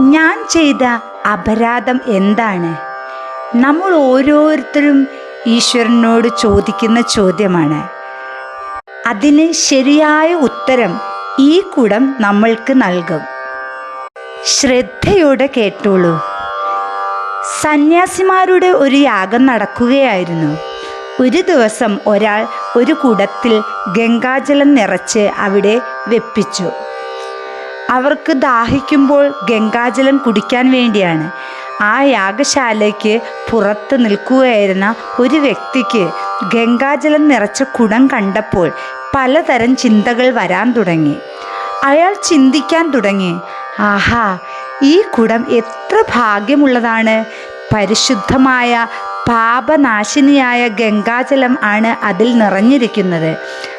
ഞാൻ ചെയ്ത അപരാധം എന്താണ്? നമ്മൾ ഓരോരുത്തരും ഈശ്വരനോട് ചോദിക്കുന്ന ചോദ്യമാണ്. അതിന് ശരിയായ ഉത്തരം ഈ കുടം നമ്മൾക്ക് നൽകും. ശ്രദ്ധയോടെ കേട്ടോളൂ. സന്യാസിമാരുടെ ഒരു യാഗം നടക്കുകയായിരുന്നു. ഒരു ദിവസം ഒരാൾ ഒരു കുടത്തിൽ ഗംഗാജലം നിറച്ച് അവിടെ വെപ്പിച്ചു. അവർക്ക് ദാഹിക്കുമ്പോൾ ഗംഗാജലം കുടിക്കാൻ വേണ്ടിയാണ്. ആ യാഗശാലയ്ക്ക് പുറത്ത് നിൽക്കുകയായിരുന്ന ഒരു വ്യക്തിക്ക് ഗംഗാജലം നിറച്ച കുടം കണ്ടപ്പോൾ പലതരം ചിന്തകൾ വരാൻ തുടങ്ങി. അയാൾ ചിന്തിക്കാൻ തുടങ്ങി. ആഹാ ഈ കുടം എത്ര ഭാഗ്യമുള്ളതാണ്. പരിശുദ്ധമായ പാപനാശിനിയായ ഗംഗാജലം ആണ് അതിൽ നിറഞ്ഞിരിക്കുന്നത്.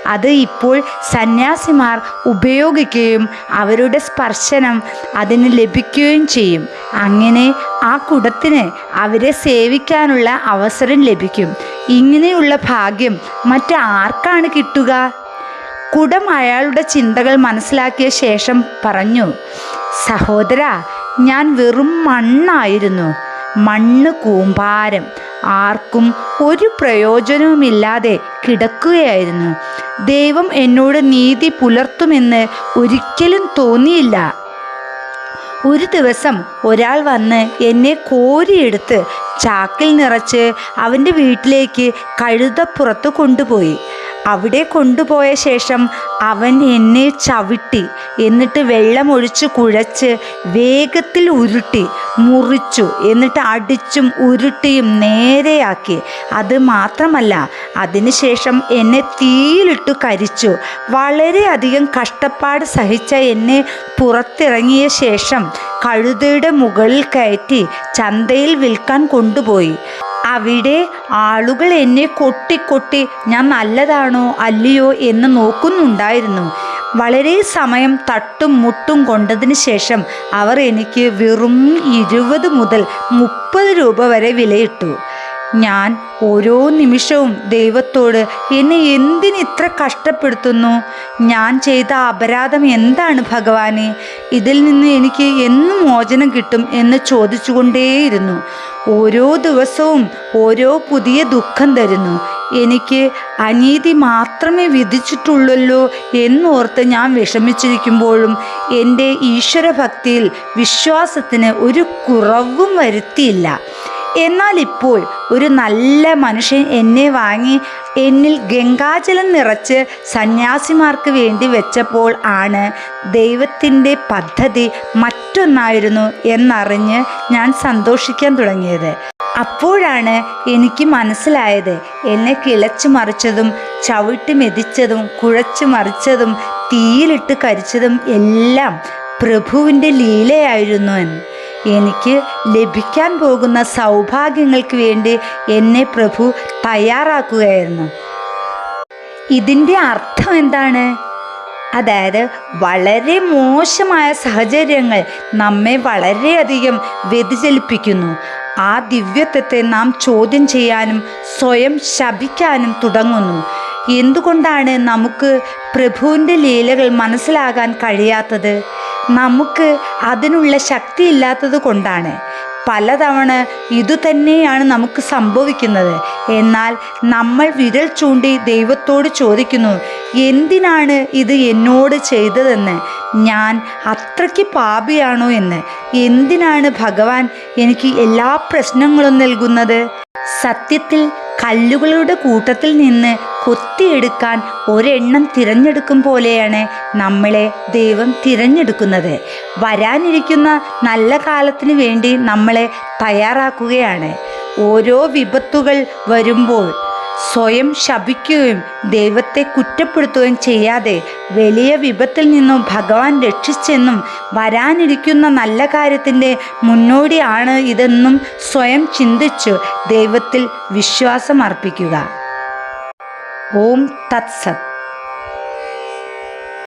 അത് ഇപ്പോൾ സന്യാസിമാർ ഉപയോഗിക്കുകയും അവരുടെ സ്പർശനം അതിന് ലഭിക്കുകയും ചെയ്യും. അങ്ങനെ ആ കുടത്തിന് അവരെ സേവിക്കാനുള്ള അവസരം ലഭിക്കും. ഇങ്ങനെയുള്ള ഭാഗ്യം മറ്റാർക്കാണ് കിട്ടുക? കുടം അയാളുടെ ചിന്തകൾ മനസ്സിലാക്കിയ ശേഷം പറഞ്ഞു സഹോദര ഞാൻ വെറും മണ്ണായിരുന്നു. മണ്ണ് കൂമ്പാരം. ആർക്കും ഒരു പ്രയോജനവുമില്ലാതെ കിടക്കുകയായിരുന്നു. ദൈവം എന്നോട് നീതി പുലർത്തുമെന്ന് ഒരിക്കലും തോന്നിയില്ല. ഒരു ദിവസം ഒരാൾ വന്ന് എന്നെ കോരിയെടുത്ത് ചാക്കിൽ നിറച്ച് അവന്റെ വീട്ടിലേക്ക് കഴുതപ്പുറത്ത് കൊണ്ടുപോയി. അവിടെ കൊണ്ടുപോയ ശേഷം അവൻ എന്നെ ചവിട്ടി എന്നിട്ട് വെള്ളമൊഴിച്ച് കുഴച്ച് വേഗത്തിൽ ഉരുട്ടി മുറിച്ചു എന്നിട്ട് അടിച്ചും ഉരുട്ടിയും നേരെയാക്കി. അത് മാത്രമല്ല അതിനുശേഷം എന്നെ തീയിലിട്ടു കരിച്ചു. വളരെയധികം കഷ്ടപ്പാട് സഹിച്ച എന്നെ പുറത്തിറങ്ങിയ ശേഷം കഴുതയുടെ മുകളിൽ കയറ്റി ചന്തയിൽ വിൽക്കാൻ കൊണ്ടുപോയി. അവിടെ ആളുകൾ എന്നെ കൊട്ടി കൊട്ടി ഞാൻ നല്ലതാണോ അല്ലയോ എന്ന് നോക്കുന്നുണ്ടായിരുന്നു. വളരെ സമയം തട്ടും മുട്ടും കൊണ്ടതിന് ശേഷം അവർ എനിക്ക് വെറും ഇരുപത് മുതൽ മുപ്പത് രൂപ വരെ വിലയിട്ടു. ഞാൻ ഓരോ നിമിഷവും ദൈവത്തോട് എന്നെ എന്തിനിത്ര കഷ്ടപ്പെടുത്തുന്നു? ഞാൻ ചെയ്ത അപരാധം എന്താണ് ഭഗവാനെ? ഇതിൽ നിന്ന് എനിക്ക് എന്ന് മോചനം കിട്ടും എന്ന് ചോദിച്ചുകൊണ്ടേയിരുന്നു. ഓരോ ദിവസവും ഓരോ പുതിയ ദുഃഖം തരുന്നു. എനിക്ക് അനീതി മാത്രമേ വിധിച്ചിട്ടുള്ളല്ലോ എന്നോർത്ത് ഞാൻ വിഷമിച്ചിരിക്കുമ്പോഴും എന്റെ ഈശ്വരഭക്തിയിൽ വിശ്വാസത്തിന് ഒരു കുറവും വരുത്തിയില്ല. എന്നാൽ ഇപ്പോൾ ഒരു നല്ല മനുഷ്യൻ എന്നെ വാങ്ങി എന്നിൽ ഗംഗാജലം നിറച്ച് സന്യാസിമാർക്ക് വേണ്ടി വെച്ചപ്പോൾ ആണ് ദൈവത്തിന്റെ പദ്ധതി മറ്റൊന്നായിരുന്നു എന്നറിഞ്ഞ് ഞാൻ സന്തോഷിക്കാൻ തുടങ്ങിയത്. അപ്പോഴാണ് എനിക്ക് മനസ്സിലായത് എന്നെ കിളച്ചു മറിച്ചതും ചവിട്ടി മെതിച്ചതും കുഴച്ചു മറിച്ചതും തീയിലിട്ട് കരിച്ചതും എല്ലാം പ്രഭുവിന്റെ ലീലയായിരുന്നു എന്ന്. എനിക്ക് ലഭിക്കാൻ പോകുന്ന സൗഭാഗ്യങ്ങൾക്ക് വേണ്ടി എന്നെ പ്രഭു തയ്യാറാക്കുകയായിരുന്നു. ഇതിന്റെ അർത്ഥം എന്താണ്? അതായത് വളരെ മോശമായ സാഹചര്യങ്ങൾ നമ്മെ വളരെയധികം വ്യതിചലിപ്പിക്കുന്നു. ആ ദിവ്യത്വത്തെ നാം ചോദ്യം ചെയ്യാനും സ്വയം ശപിക്കാനും തുടങ്ങുന്നു. എന്തുകൊണ്ടാണ് നമുക്ക് പ്രഭുവിന്റെ ലീലകൾ മനസ്സിലാകാൻ കഴിയാത്തത്? നമുക്ക് അതിനുള്ള ശക്തി ഇല്ലാത്തത് കൊണ്ടാണ്. പലതവണ ഇതുതന്നെയാണ് നമുക്ക് സംഭവിക്കുന്നത്. എന്നാൽ നമ്മൾ വിരൽ ചൂണ്ടി ദൈവത്തോട് ചോദിക്കുന്നു എന്തിനാണ് ഇത് എന്നോട് ചെയ്തതെന്ന്? ഞാൻ അത്രയ്ക്ക് പാപിയാണോ എന്ന്? എന്തിനാണ് ഭഗവാൻ എനിക്ക് എല്ലാ പ്രശ്നങ്ങളും നൽകുന്നത്? സത്യത്തിൽ കല്ലുകളുടെ കൂട്ടത്തിൽ നിന്ന് കൊത്തിയെടുക്കാൻ ഒരെണ്ണം തിരഞ്ഞെടുക്കും പോലെയാണ് നമ്മളെ ദൈവം തിരഞ്ഞെടുക്കുന്നത്. വരാനിരിക്കുന്ന നല്ല കാലത്തിന് വേണ്ടി നമ്മളെ തയ്യാറാക്കുകയാണ്. ഓരോ വിപത്തുകൾ വരുമ്പോൾ സ്വയം ശപിക്കുകയും ദൈവത്തെ കുറ്റപ്പെടുത്തുകയും ചെയ്യാതെ വലിയ വിപത്തിൽ നിന്നും ഭഗവാൻ രക്ഷിച്ചെന്നും വരാനിരിക്കുന്ന നല്ല കാര്യത്തിന്റെ മുന്നോടിയാണ് ഇതെന്നും സ്വയം ചിന്തിച്ചു ദൈവത്തിൽ വിശ്വാസം അർപ്പിക്കുക ഓം തത്സത്.